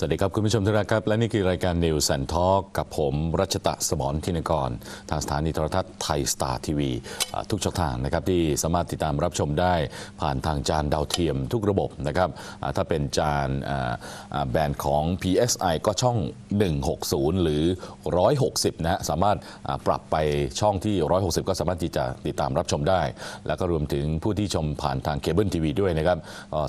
สวัสดีครับ คุณผู้ชมทุกท่านครับ และนี่คือรายการ News and Talk กับผมรัชตะสมรทินกร ทางสถานีโทรทัศน์ไทยสตาร์ทีวีทุกช่องทางนะครับที่สามารถติดตามรับชมได้ผ่านทางจานดาวเทียมทุกระบบนะครับถ้าเป็นจานแบรนด์ของ PSI ก็ช่อง 160 หรือ 160 นะฮะสามารถปรับไปช่องที่ 160 ก็สามารถที่จะติดตามรับชมได้ แล้วก็รวมถึงผู้ที่ชมผ่านทางเคเบิลทีวีด้วยนะครับ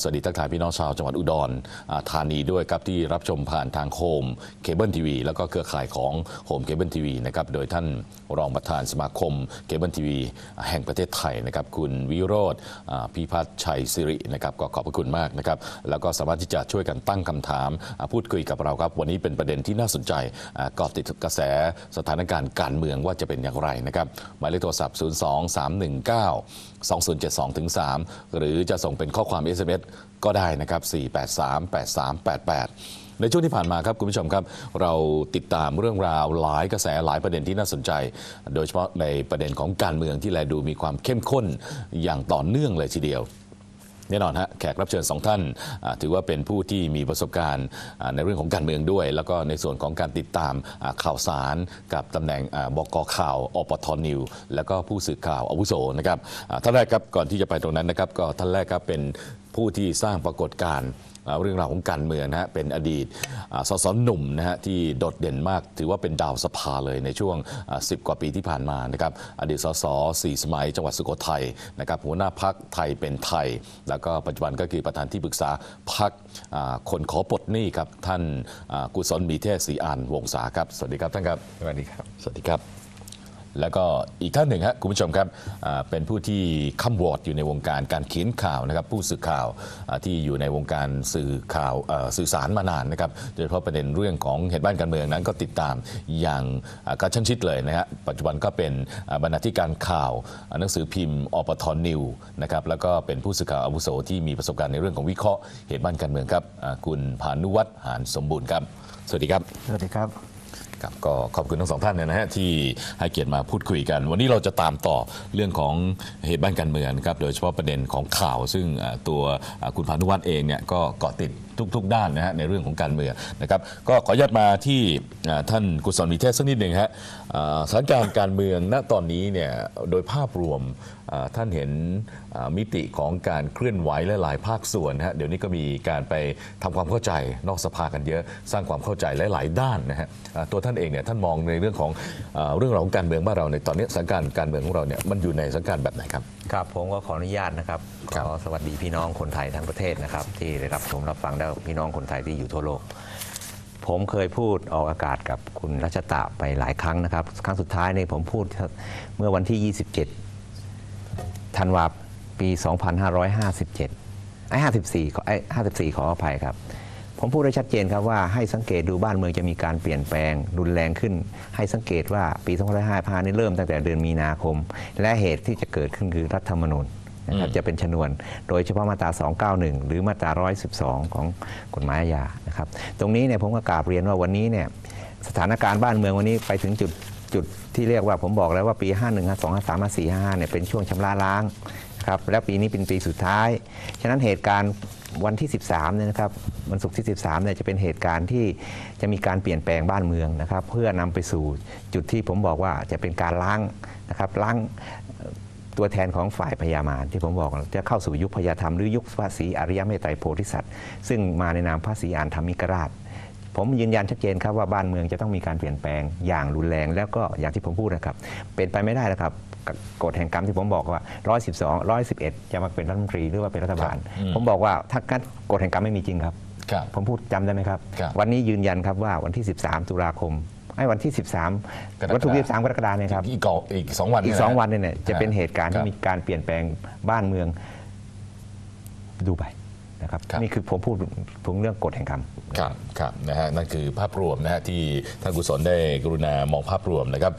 สวัสดีทักทายพี่น้องชาวจังหวัดอุดรธานีด้วยครับที่รับชมผ่านทางโฮมเคเบิลทีวีแล้วก็เครือข่ายของโฮมเคเบิลทีวีนะครับโดยท่านรองประธานสมาคมเคเบิลทีวีแห่งประเทศไทยนะครับคุณวิโรธพิพัฒน์ชัยสิรินะครับก็ขอบพระคุณมากนะครับแล้วก็สามารถที่จะช่วยกันตั้งคำถาม พูดคุยกับเราครับ วันนี้เป็นประเด็นที่น่าสนใจเกาะติดกระแสสถานการณ์การเมืองว่าจะเป็นอย่างไรนะครับหมายเลขโทรศัพท์ 02 319 2072ถึง3หรือจะส่งเป็นข้อความ SMS ก็ได้นะครับ 483 8388 ในช่วงที่ผ่านมาครับคุณผู้ชมครับ เราติดตามเรื่องราวหลายกระแสหลายประเด็นที่น่าสนใจ โดยเฉพาะในประเด็นของการเมืองที่แลดูมีความเข้มข้นอย่างต่อเนื่องเลยทีเดียวแน่นอนฮะแขกรับเชิญสองท่านถือว่าเป็นผู้ที่มีประสบการณ์ในเรื่องของการเมืองด้วย แล้วก็ในส่วนของการติดตามข่าวสารกับตำแหน่งบกข่าวอปทนิวแล้วก็ผู้สื่อข่าวอาวุโสนะครับท่านแรกครับก่อนที่จะไปตรงนั้นนะครับก็ท่านแรกครับเป็นผู้ที่สร้างปรากฏการณ์ เรื่องราวของการเมืองนะฮะเป็นอดีตอ่าสสหนุ่มนะฮะที่โดดเด่นมาก ถือว่าเป็นดาวสภาเลยในช่วงอ่า10 กว่าปีที่ผ่านมานะครับอดีตสสสี่สมัยจังหวัดสุโขทัยนะครับหัวหน้าพักไทยเป็นไทย แล้วก็ปัจจุบันก็คือประธานที่ปรึกษาพักคนขอปลดหนี้ครับท่านอ่ากุศลมีเทศศรีอานวงศาครับ สวัสดีครับท่านครับ สวัสดีครับ สวัสดีครับ แล้วก็อีกท่านหนึ่งครับคุณผู้ชมครับเป็นผู้ที่ค้ำวอดอยู่ในวงการการเขียนข่าวนะครับ ผู้สื่อข่าวที่อยู่ในวงการสื่อข่าวสื่อสารมานานนะครับโดยเฉพาะประเด็นเรื่องของเหตุบ้านการเมืองนั้นก็ติดตามอย่างกระชั้นชิดเลยนะฮะปัจจุบันก็เป็นบรรณาธิการข่าวหนังสือพิมพ์อปทนิวนะครับแล้วก็เป็นผู้สื่อข่าวอาวุโสที่มีประสบการณ์ในเรื่องของวิเคราะห์เหตุบ้านการเมืองครับคุณพานุวัฒน์หานสมบูรณ์ครับ สวัสดีครับ สวัสดีครับ ก็ขอบคุณทั้งสองท่านนะฮะที่ให้เกียรติมาพูดคุยกัน วันนี้เราจะตามต่อเรื่องของเหตุบ้านการเมืองนะครับโดยเฉพาะประเด็นของข่าว ซึ่งตัวคุณพานุวัฒน์เองเนี่ยก็เกาะติด ทุก ๆ ด้านนะฮะในเรื่องของการเมืองนะครับก็ขออนุญาตมาที่อ่าท่านกุศลมีเทศสักนิดหนึ่งฮะอ่าสถานการณ์การเมืองณตอนนี้เนี่ยโดยภาพรวมอ่าท่านเห็นอ่ามิติของการเคลื่อนไหวและหลายภาคส่วนนะฮะเดี๋ยวนี้ก็มีการไปทำความเข้าใจนอกสภากันเยอะ สร้างความเข้าใจหลาย ๆ ด้านนะฮะอ่าตัวท่านเองเนี่ยท่านมองในเรื่องของอ่าเรื่องราวของการเมืองบ้านเราในตอนนี้สถานการณ์การเมืองของเราเนี่ยมันอยู่ในสถานการณ์แบบไหนครับครับผมก็ขออนุญาตนะครับครับขอสวัสดีพี่น้องคนไทยทั้งประเทศนะครับที่ได้รับชมรับฟังได้พี่น้องคนไทยที่อยู่ทั่วโลก ผมเคยพูดออกอากาศกับคุณรัชตะไปหลายครั้งนะครับ ครั้งสุดท้ายเนี่ยผมพูดเมื่อวันที่ 27ธันวาปี 2557ไอ้54ขอไอ้54 ขออภัยครับ ผมพูดได้ชัดเจนครับว่าให้สังเกตดูบ้านเมืองจะมีการเปลี่ยนแปลงรุนแรงขึ้น ให้สังเกตว่าปี 2555นี่เริ่มตั้งแต่เดือนมีนาคม และเหตุที่จะเกิดขึ้นคือรัฐธรรมนูญ นะครับจะเป็นชนวน โดยเฉพาะมาตรา 291 หรือมาตรา 112 ของกฎหมายอาญานะครับตรงนี้เนี่ยผมก็กราบเรียนว่าวันนี้เนี่ยสถานการณ์บ้านเมืองวันนี้ไปถึงจุดจุดที่เรียกว่าผมบอกแล้วว่าปี 51 52 53 54 55เนี่ยเป็นช่วงชำระล้างครับแล้วปีนี้เป็นปีสุดท้าย ฉะนั้นเหตุการณ์วันที่ 13เนี่ยนะครับวันศุกร์ที่ 13เนี่ยจะเป็นเหตุการณ์ที่จะมีการเปลี่ยนแปลงบ้านเมืองนะครับ เพื่อนำไปสู่จุดที่ผมบอกว่าจะเป็นการล้างนะครับล้าง ตัวแทนของฝ่ายพญามารที่ผมบอกจะเข้าสู่ยุคพญาธรรมหรือยุคพระศรีอริยเมตไตรโพธิสัตว์ซึ่งมาในนามพระศรีอานธรรมิกราช ผมยืนยันชัดเจนครับว่าบ้านเมืองจะต้องมีการเปลี่ยนแปลงอย่างรุนแรง แล้วก็อย่างที่ผมพูดนะครับ เป็นไปไม่ได้นะครับกฎแห่งกรรมที่ผมบอกว่า 112 111 จะมาเป็นรัฐมนตรีหรือว่าเป็นรัฐบาลอืมผมบอกว่าถ้างั้นกฎแห่งกรรมไม่มีจริงครับครับผมพูดจำได้ไหมครับครับ วันนี้ยืนยันครับว่าวันที่ 13 ตุลาคม ไอ้วันที่กรกฎาคม13 วันที่13กรกฎาคมเนี่ยครับอีกก่ออีกสองวันอีกเยะสองวันเนี่ยจะเป็นเหตุการณ์คที่บมีการเปลี่ยนแปลงบ้านเมืองดูไป นะครับครับ นี่คือผมพูดถึงเรื่องกฎแห่งกรรม ครับครับนะฮะนั่นคือภาพรวมนะฮะที่ท่านกุศลได้กรุณามองภาพรวมนะครับ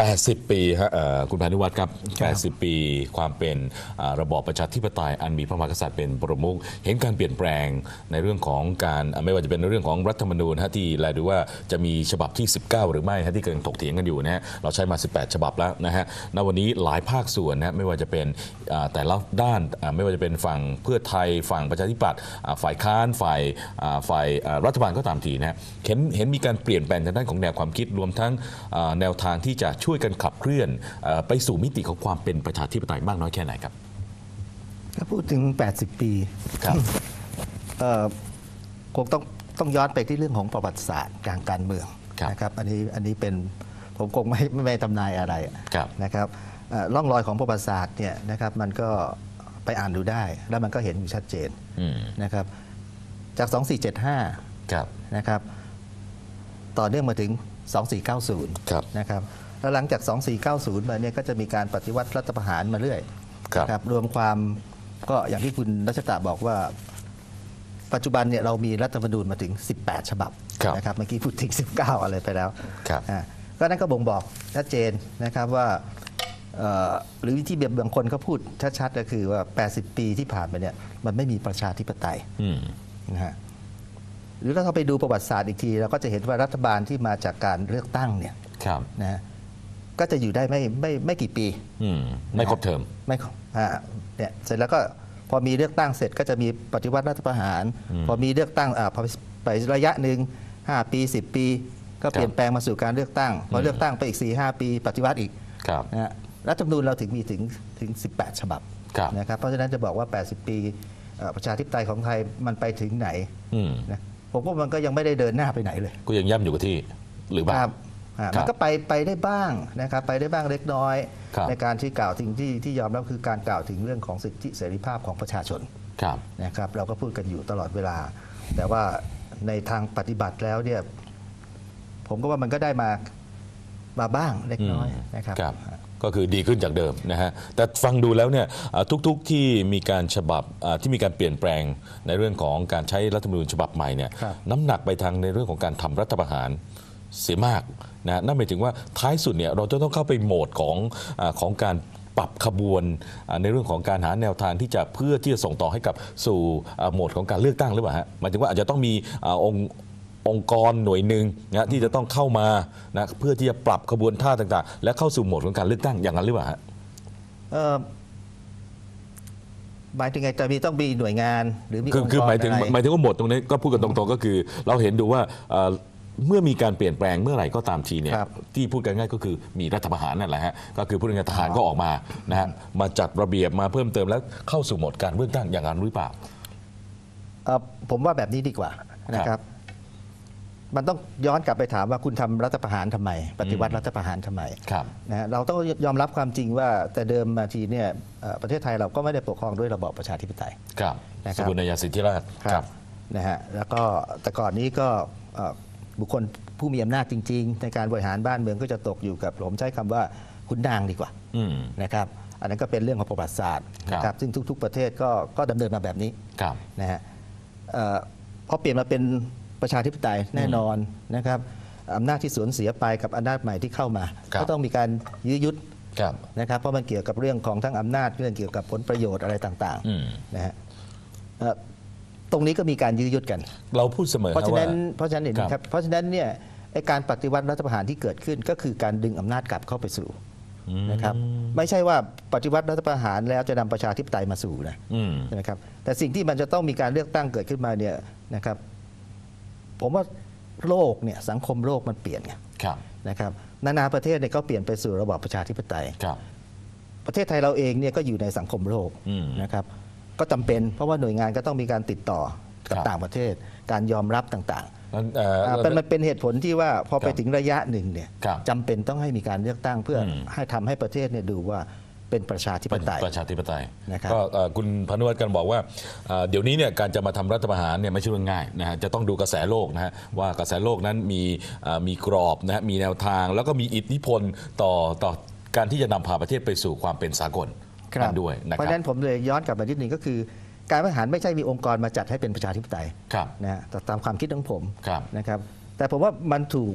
80 ปีฮะเอ่อคุณพานุวัฒน์ครับ 80 ปีความเป็นอ่าระบอบประชาธิปไตยอันมีพระมหากษัตริย์เป็นประมุขเห็นการเปลี่ยนแปลงในเรื่องของการอ่าไม่ว่าจะเป็นเรื่องของรัฐธรรมนูญฮะที่แลดูว่าจะมีฉบับที่ 19 หรือไม่ฮะที่กำลังถกเถียงกันอยู่นะฮะเราใช้มา 18 ฉบับแล้วนะฮะณวันนี้หลายภาคส่วนนะฮะไม่ว่าจะเป็นอ่าแต่ละด้านอ่าไม่ว่าจะเป็นฝั่งเพื่อไทยฝั่งประชาธิปัตย์ปัตย์อ่าฝ่ายค้านฝ่ายอ่าฝ่ายอ่ารัฐบาลก็ตามทีนะฮะเห็นเห็นมีการเปลี่ยนแปลงทางด้านของแนวความคิดรวมทั้งอ่าแนวทางที่จะช่วยกันขับเคลื่อนเอ่อไปสู่มิติของความเป็นประชาธิปไตยมากน้อยแค่ไหนครับถ้าพูดถึง 80 ปีครับเอ่อคงต้องต้องย้อนไปที่เรื่องของประวัติศาสตร์การการเมืองครับนะครับอันนี้อันนี้เป็นผมคงไม่ไม่ไม่ทำนายอะไรครับนะครับเอ่อร่องรอยของประวัติศาสตร์เนี่ยนะครับมันก็ ไปอ่านดูได้ แล้วมันก็เห็นอยู่ชัดเจนอืมนะครับ จาก 2475ครับนะครับ ต่อเนื่องมาถึง 2490ครับนะครับแล้วหลังจาก 2490 มาเนี่ยก็จะมีการปฏิวัติรัฐประหารมาเรื่อยครับนะครับรวมความก็อย่างที่คุณรัชตะบอกว่า ปัจจุบันเนี่ยเรามีรัฐธรรมนูญมาถึง 18 ฉบับครับนะครับเมื่อกี้พูดถึง 19 อะไรไปแล้วครับอ่าก็นั่นก็บ่งบอกชัดเจนนะครับว่าเอ่อ หรือที่บางคนเขาพูดชัดๆก็คือว่า 80 ปีที่ผ่านมาเนี่ยมันไม่มีประชาธิปไตยอืมนะฮะหรือถ้าเราไปดูประวัติศาสตร์อีกทีเราก็จะเห็นว่ารัฐบาลที่มาจากการเลือกตั้งเนี่ยครับนะฮะก็จะอยู่ได้ไม่ไม่ไม่กี่ปีอืมไม่ครบเทอมไม่อ่าเนี่ยเสร็จแล้วก็พอมีเลือกตั้งเสร็จก็จะมีปฏิวัติรัฐประหาร พอมีเลือกตั้งอ่าพอไประยะหนึ่ง5 ปี 10 ปี ก็เปลี่ยนแปลงมาสู่การเลือกตั้งพอเลือกตั้งไปอีก4 5ปี ปฏิวัติอีกครับนะฮะ รัฐธรรมนูญเราถึงมีถึงถึง 18 ฉบับครับนะครับเพราะฉะนั้นจะบอกว่า 80 ปีเอ่อประชาธิปไตยของไทยมันไปถึงไหนอืมนะผมว่ามันก็ยังไม่ได้เดินหน้าไปไหนเลย ก็ยังย่ำอยู่กับที่หรือเปล่าครับอ่าครับมันก็ไปไปได้บ้างนะครับไปได้บ้างเล็กน้อยครับในการที่กล่าวถึงที่ที่ยอมรับคือการกล่าวถึงเรื่องของสิทธิเสรีภาพของประชาชนครับนะครับเราก็พูดกันอยู่ตลอดเวลา แต่ว่าในทางปฏิบัติแล้วเนี่ยผมก็ว่ามันก็ได้มามาบ้างเล็กน้อยนะครับครับ ก็คือดีขึ้นจากเดิมนะฮะแต่ฟังดูแล้วเนี่ยอ่าทุกๆที่มีการฉบับอ่าที่มีการเปลี่ยนแปลงในเรื่องของการใช้รัฐธรรมนูญฉบับใหม่เนี่ยครับน้ำหนักไปทางในเรื่องของการทำรัฐประหารเสียมากนะนั่นหมายถึงว่าท้ายสุดเนี่ยเราจะต้องเข้าไปโหมดของอาของการปรับขบวนอ่าในเรื่องของการหาแนวทางที่จะเพื่อที่จะส่งต่อให้กับสู่อ่าโหมดของการเลือกตั้งหรือเปล่าฮะหมายถึงว่าอาจจะต้องมีอาองค์ องค์กรหน่วยหนึ่งนะที่จะต้องเข้ามานะเพื่อที่จะปรับขบวนท่าต่างๆ และเข้าสู่โหมดของการเลือกตั้งอย่างนั้นหรือเปล่าฮะเอ่อหมายถึงไงจะมีต้องมีหน่วยงานหรือมีคือองค์คือกรหมายถึงอะไรหมายถึงว่าโหมดตรงนี้ก็พูดกันตรงๆก็คือ เราเห็นดูว่าเอ่อเมื่อมีการเปลี่ยนแปลงเมื่อไหร่ก็ตามทีเนี่ยครับที่พูดกันง่ายก็คือมีรัฐประหารนั่นแหละฮะก็คือผู้งานทหารก็ออกมานะฮะมาจัดระเบียบมาเพิ่มเติมแล้วเข้าสู่โหมดการเลือกตั้งอย่างนั้นหรือเปล่าเอ่อผมว่าแบบนี้ดีกว่านะครับ มันต้องย้อนกลับไปถามว่าคุณทำรัฐประหารทำไม ปฏิวัติรัฐประหารทำไมครับนะฮะเราต้องยอมรับความจริงว่าแต่เดิมมาทีเนี่ยเอ่อประเทศไทยเราก็ไม่ได้ปกครองด้วยระบอบประชาธิปไตยครับนะครับสกุลนายาสิทธิราชนะฮะแล้วก็แต่ก่อนนี้ก็เอ่อบุคคลผู้มีอำนาจจริง ๆ ในการบริหารบ้านเมืองก็จะตกอยู่กับผมใช้คำว่าคุณนางดีกว่าอืมนะครับอันนั้นก็เป็นเรื่องของประวัติศาสตร์ครับนะครับซึ่งทุก ๆ ประเทศก็ก็ดำเนินมาแบบนี้ครับนะฮะเอ่อพอเปลี่ยนมาเป็น ประชาธิปไตยแน่นอนนะครับอำนาจที่สูญเสียไปกับอำนาจใหม่ที่เข้ามา ครับ ก็ต้องมีการยื้อยุดครับนะครับ เพราะมันเกี่ยวกับเรื่องของทั้งอำนาจเรื่องเกี่ยวกับผลประโยชน์อะไรต่างอืมๆนะฮะเอ่อตรงนี้ก็มีการยื้อยุดกัน เราพูดเสมอเพราะฉะนั้นว่เพราะฉะนั้นเห็นไหมครับครับเพราะฉะนั้นเนี่ยไอ้การปฏิวัติรัฐประหารที่เกิดขึ้นก็คือการดึงอำนาจกลับเข้าไปสู่นะครับ ไม่ใช่ว่าปฏิวัติรัฐประหารแล้วจะนำประชาธิปไตยมาสู่นะ อืม ใช่ไหมครับแต่สิ่งที่มันจะต้องมีการเลือกตั้งเกิดขึ้นมาเนี่ยนะครับ ผมว่าโลกเนี่ยสังคมโลกมันเปลี่ยนไงครับนะครับนานาประเทศเนี่ยก็เปลี่ยนไปสู่ระบอบประชาธิปไตยครับประเทศไทยเราเองเนี่ยก็อยู่ในสังคมโลกอืมนะครับก็จำเป็นเพราะว่าหน่วยงานก็ต้องมีการติดต่อกับครับต่างประเทศ การยอมรับต่างงั้นเอ่อๆออ่าเป็นมันเป็นเหตุผลที่ว่าพอไปครับถึงระยะหนึ่งเนี่ยครับจำเป็นต้องให้มีการเลือกตั้งเพื่ออมให้ทำให้ประเทศเนี่ยดูว่า เป็นประชาธิปเป็นไตยประชาธิปไตยนะครับก็เอ่อคุณพานุวัฒน์กันบอกว่าเอ่อเดี๋ยวนี้เนี่ยการจะมาทำรัฐประหารเนี่ยไม่ใช่เรื่องง่ายนะฮะจะต้องดูกระแสโลกนะฮะว่ากระแสโลกนั้นมีเอ่อมีกรอบนะฮะมีแนวทาง แล้วก็มีอิทธิพลต่อต่อการที่จะนำพาประเทศไปสู่ความเป็นสากลครับนั่นด้วยนะเพคราะรับฉะนั้นผมเลยย้อนกลับมานิดนึงก็คือ การบริหารไม่ใช่มีองค์กรมาจัดให้เป็นประชาธิปไตยครับนะฮะแต่ตามความคิดของผมครับนะครับแต่ผมว่ามันถูก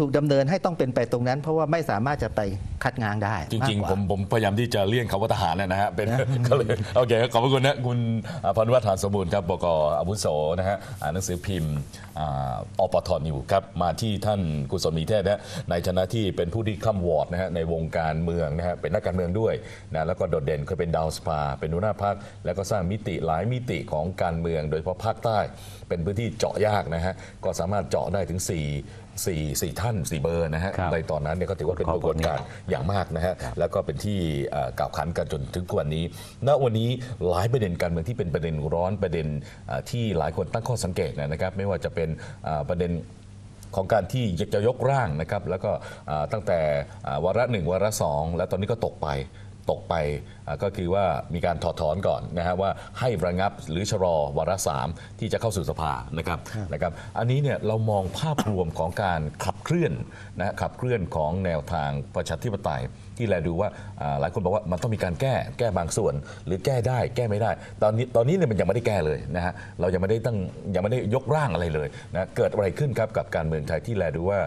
ถูกดำเนินให้ต้องเป็นไปตรงนั้น เพราะว่าไม่สามารถจะไปคัดง้างได้จริงากกๆว่าผมผมพยายามที่จะเลี่ยงคำว่าทหารนะฮะเป็นก็เลยโอเคขอบพระคุณนะคุณอ่าพรวัฒน์ฐานสมบูรณ์ครับบกอาวุโสนะฮะอ่านหนังสือพิมพ์อ่าอปทนิวครับมาที่ท่านกุศลมีเทศนะในฐานะที่เป็นผู้ที่ข้ามวอร์ดนะฮะในวงการเมืองนะฮะเป็นนักการเมืองด้วยนะแล้วก็โดดเด่นเคยเป็นดาวสภาเป็นหัวหน้าพักแล้วก็สร้างมิติหลายมิติของการเมือง โดยเฉพาะภาคใต้ เป็นพื้นที่เจาะยากนะฮะก็สามารถเจาะได้ถึง 4 4 4ท่าน4เบอร์นะฮะครับในตอนนั้นเนี่ยก็ถือว่าเป็นปรากฏการณ์อย่างมากนะฮะแล้วก็เป็นที่เอ่อกล่าวขานกันจนถึงทุกวันนี้ ณวันนี้หลายประเด็นการเมืองที่เป็นประเด็นร้อนประเด็นเอ่อที่หลายคนตั้งข้อสังเกตนะครับไม่ว่าจะเป็นเอ่อประเด็นของการที่จะยกร่างนะครับแล้วก็อ่าตั้งแต่อ่าวาระหนึ่งวาระสองแล้วตอนนี้ก็ตกไป ตกไปอ่าก็คือว่ามีการถอดถอนก่อนนะฮะว่าให้ระงับหรือชะลอวาระสามที่จะเข้าสู่สภานะครับนะครับอันนี้เนี่ยเรามองภาพรวมของการขับเคลื่อนนะฮะขับเคลื่อนของแนวทางประชาธิปไตย ที่แลดูว่าอ่าหลายคนบอกว่ามันต้องมีการแก้แก้บางส่วน หรือแก้ได้แก้ไม่ได้ ตอนนี้ตอนนี้เนี่ยมันยังไม่ได้แก้เลยนะฮะเรายังไม่ได้ตั้งยังไม่ได้ยกร่างอะไรเลยนะเกิดอะไรขึ้นครับกับการเมืองไทยที่แลดูว่า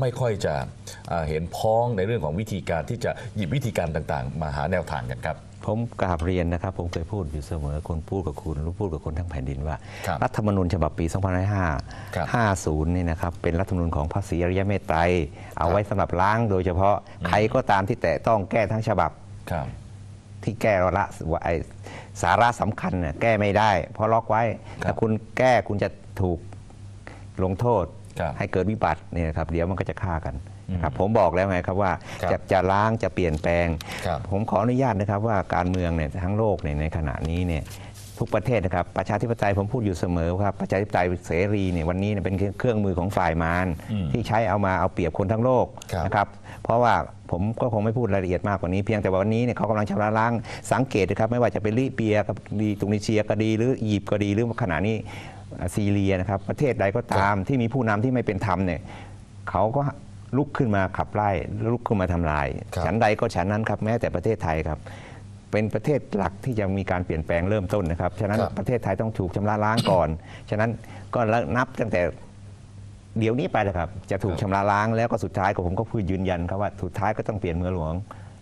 ไม่ค่อยจะอ่าเห็นพ้องในเรื่องของวิธีการที่จะหยิบวิธีการต่างๆ มาหาแนวทางกันครับ ผมกราบเรียนนะครับ ผมเคยพูดอยู่เสมอคนพูดกับคุณรู้พูดกับคนทั้งแผ่นดินว่า ครับรัฐธรรมนูญฉบับปีครับ 2505 50นี่นะครับเป็นรัฐธรรมนูญของพระศรีอริยเมตไตรเอาไว้สำหรับล้างโดยเฉพาะใครก็ตามที่แตะต้องแก้ทั้งฉบับ ครับ ที่แก้ละว่าไอ้สาระสำคัญน่ะแก้ไม่ได้ เพราะล็อกไว้ครับถ้าคุณแก้คุณจะถูกลงโทษ ครับให้เกิดวิบัติเนี่ยนะครับ เดี๋ยวมันก็จะฆ่ากัน นะครับผมบอกแล้วไงครับว่าครับจะจะล้างจะเปลี่ยนแปลง ครับผมขออนุญาตนะครับว่าการเมืองเนี่ยทั้งโลกเนี่ยในขณะนี้เนี่ยทุกประเทศนะครับประชาธิปไตยผมพูดอยู่เสมอครับประชาธิปไตยเสรีเนี่ยวันนี้เนี่ยเป็นเครื่องมือของฝ่ายมารอืมที่ใช้เอามาเอาเปรียบคนทั้งโลกครับ นะครับเพราะว่าผมก็คงไม่พูดรายละเอียดมากกว่านี้เพียงแต่ว่าวันนี้เนี่ยเขากำลังชำระล้างสังเกตนะครับไม่ว่าจะเป็นลิเบียกับดีตุนิเซียก็ดีหรืออียิปต์ก็ดีหรือว่าขณะนี้อ่าซีเรียนะครับประเทศใดก็ตามที่มีผู้นำที่ไม่เป็นธรรมเนี่ยเขาก็ ลุกขึ้นมาขับไล่ลุกขึ้นมาทำลายครับฉันใดก็ฉันนั้นครับแม้แต่ประเทศไทยครับ เป็นประเทศหลักที่จะมีการเปลี่ยนแปลงเริ่มต้นนะครับ ฉะนั้นครับประเทศไทยต้องถูกชำระล้างก่อน ฉะนั้นก็นับตั้งแต่เดี๋ยวนี้ไปนะครับ จะถูกชำระล้างแล้วก็สุดท้ายก็ผมก็พูดยืนยันครับว่าสุดท้ายก็ต้องเปลี่ยนเมืองหลวง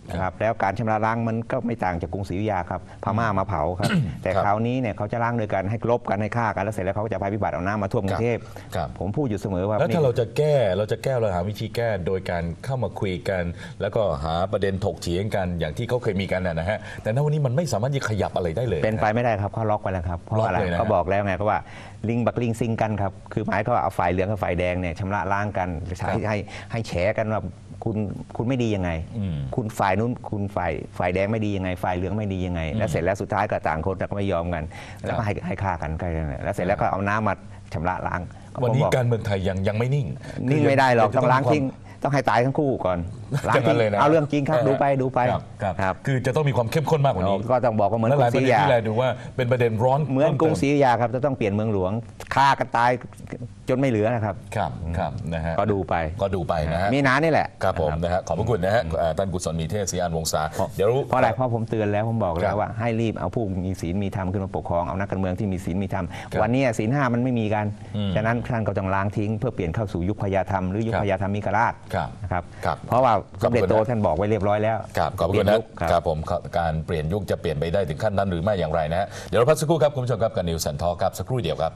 นะครับแล้วการชำระล้างมันก็ไม่ต่างจากกรุงศรีอยุธยาครับพม่ามาเผาครับแต่ครับคราวนี้เนี่ยเขาจะล้างโดยการให้ลบกันให้ฆ่ากันแล้วเสร็จแล้วเขาก็จะพายพิบัติเอาน้ำมาท่วมกรุงเทพครับผมพูดอยู่เสมอว่าแล้วถ้านี่เราจะแก้เราจะแก้เราหาวิธีแก้โดยการเข้ามาคุยกัน แล้วก็หาประเด็นถกเถียงกันอย่างที่เขาเคยมีกันนะนะฮะแต่ณวันนี้มันไม่สามารถจะขยับอะไรได้เลย เป็นไปไม่ได้ครับเขาล็อกไปแล้วครับเพราะล็อกอะไรเลยนะเขาบอกแล้วไงก็ว่าลิงบักลิงซิงกันครับคือหมายเขามว่าเอาฝ่ายเหลืองกับฝ่ายแดงเนี่ยชำระล้างกันใช้ให้ให้แฉกันว่าคุณคุณไม่ดียังไงอืมคุณฝ่ายนู้นคุณฝ่ายฝ่ายแดงไม่ดียังไงฝ่ายเหลืองไม่ดียังไง แล้วเสร็จแล้วสุดท้ายก็ต่างคนก็ไม่ยอมกัน แล้วก็ให้ให้ฆ่ากันใกล้กันแล้วเสร็จแล้วก็เอาน้ำมาชำระล้างวันนี้ผมบอกการเมืองไทยยังยังไม่นิ่งนิ่งไม่ได้หรอกคืต้องล้างมีควมทิ้งต้องให้ตายทั้งคู่ก่อนล้างอย่างนั้ทิ้งนเลยนะเอาเรื่องจริงครับดูไปดูไปครับครับครับคือจะต้องมีความเข้มข้นมากกว่านี้ก็ต้องบอกว่าเหมือนและกหรุลายงปศระรีเด็อนยุธยาที่แลดูว่าเป็นประเด็นร้อนเหมือนกรุงศรีพิ่อยุธยาครับจะต้องเปลี่ยนเมืองหลวงฆ่ากันตาย จนไม่เหลือนะครับ ครับครับนะฮะก็ดูไปก็ดูไปนะฮะมีนานี่แหละครับผมนะฮะขอบพระคุณนะฮะเอ่อท่านกุศลมีเทศศรีอานวงศาเดี๋ยวเพราะอะไรเพราะผมเตือนแล้วผมบอกครัแล้วบว่าให้รีบเอาผู้มีศีลมีธรรมขึ้นมาปกครองเอานักการเมืองที่มีศีลมีธรรมครับวันนี้ศีลห้ามันไม่มีกันอืมฉะนั้นท่านก็ต้องล้างทิ้งเพื่อเปลี่ยนเข้าสู่ยุคพญาธรรมหรือยุคครับพญาธรรมิกราชครับนะครับครับเพราะว่าสมเด็จโตขอบคุณนะท่านบอกไว้เรียบร้อยแล้วครับขอบเปลี่คุยณนนะยุคครับครับผมการเปลี่ยนยุคจะเปลี่ยนไปได้ถึงขั้นนั้นหรือไม่อย่างไรนะฮะเดี๋ยวเราพักสักครู่ครับคุณผู้ชมครับกับนิวสันทอครับสักครู่เดียวครับ